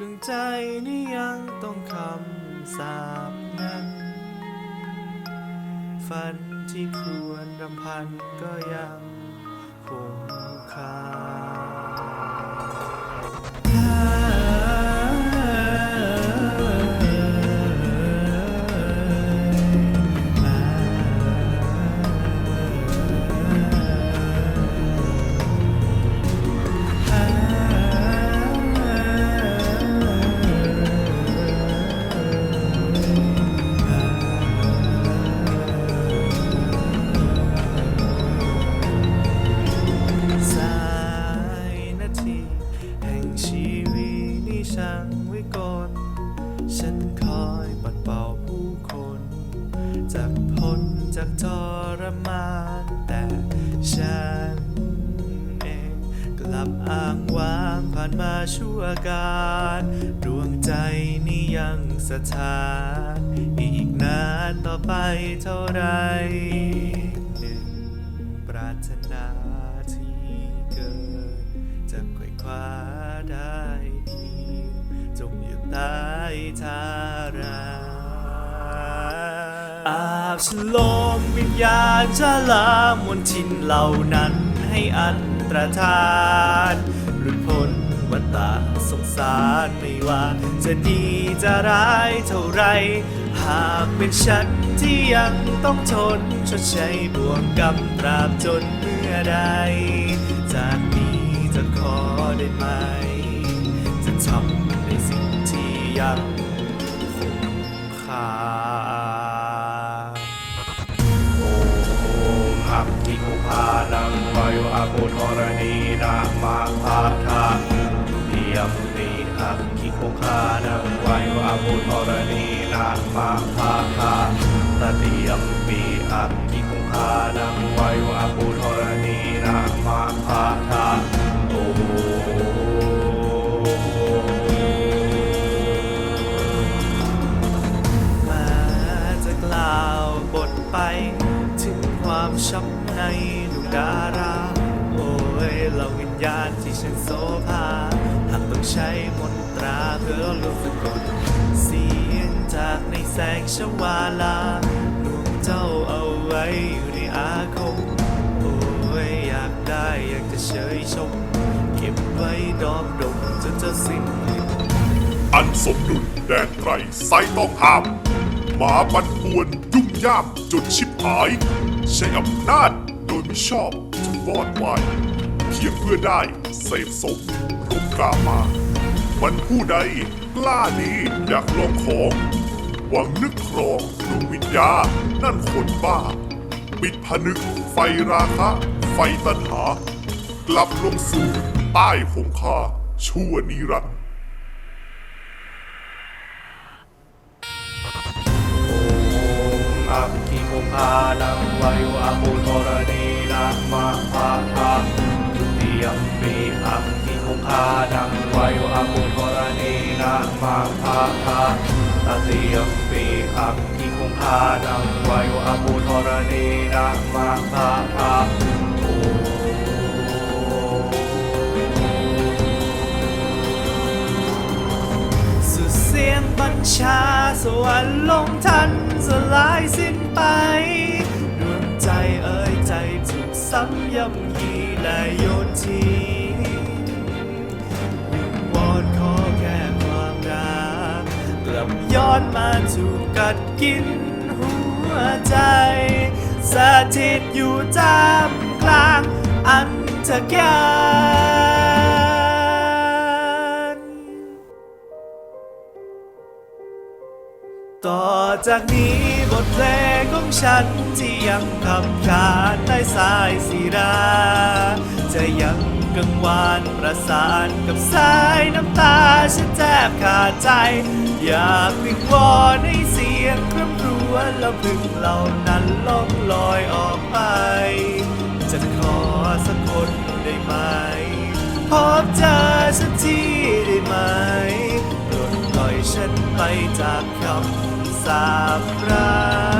ดวงใจนี่ยังต้องคำสาปนั้น ฝันที่ควรรำพันก็ยังคงคา ช่างวิกลฉันคอยปัดเป่าผู้คนจากพ้นจากทรมานแต่ฉันเองกลับอ้างว้างผ่านมาชั่วการดวงใจนี่ยังสถานอีกนานต่อไปเท่าไรหนึ่งปรารถนาที่เกิดจะไขว่คว้าได้เพียงจมอยู่ใต้ทาราอาบฉลมวิญญาณชาลามนทินเหล่านั้นให้อันตรธานหลุดพ้นวัฏฏะสงสารไม่ว่า จะดีจะร้ายเท่าไร หากเป็นฉันที่ยังต้องทนชดใช้บ่วงกรรมตราบจนเมื่อใด จากนี้จะขอได้ไหม จะทำในสิ่ง ยังคงคาโอมอักขิคุพานังวายุอาโปธรณีนามาพาทาเทียมปีอักขิคุคานังวายุอาโปธรณีนามาพาทาตเทียมปีอักขิคุคานังวายุอาโปธรณีนามาพาทา ช้ำในดวงดารา โอ้ยเหล่าวิญญาณที่ฉันโสภาหากต้องใช้มนตราเพื่อลดสะกดเสียงจากในแสงชวาลาลวงเจ้าเอาไว้อยู่ในอาคม โอ้ยอยากได้อยากจะเชยชม เก็บไว้ดอมดมจนจะสิ้นอันสมดุลแดนไตรไซต้องห้ามหมาปันปวนยุ่งยากจนชิบ หาย ใช้อำนาจโดยไม่ชอบจนวอดวายเพียงเพื่อได้เสพสมรุกกามามันผู้ใดกล้าดีอยากลองของหวังนึกครองดวงวิญญาณนั่นคนบ้า ปิดผนึกไฟราคะ ไฟตัณหา กลับลงสู่ใต้หงคาชั่วนิรันดร์โอมอักขิ มุพานังวายุอาโปธรณีนามาพาทาทุติยมปีอักขิมุพานังวายุอาโปธรณีนามาพาทาตติยมปีอักขิมุพานังวายุอาโปธรณีนามาพาทาโอสุดเสียงบัญชาสวรรค์ลงทันสลายสิ้น ไป ดวงใจเอ่ยใจถูกซ้ำย่ำยีและโยนทิ้งวิงวอนขอแค่ความรักกลับย้อนมาถูกกัดกินหัวใจสถิตอยู่จามกลางอันธกาต่อจากนี้บทเพลง ฉันที่ยังคำขาใต้สายสีราจะยังกังวานประสานกับสายน้ำตาฉันแทบขาดใจ อยากวิงวอนให้เสียงคร่ำครวญแล้วพึ่งเหล่านั้นล่องลอยออกไป จะขอสักคนได้ไหม พบเจอสักที่ได้ไหมปลดปล่อยฉันไปจากคำสาปร้าย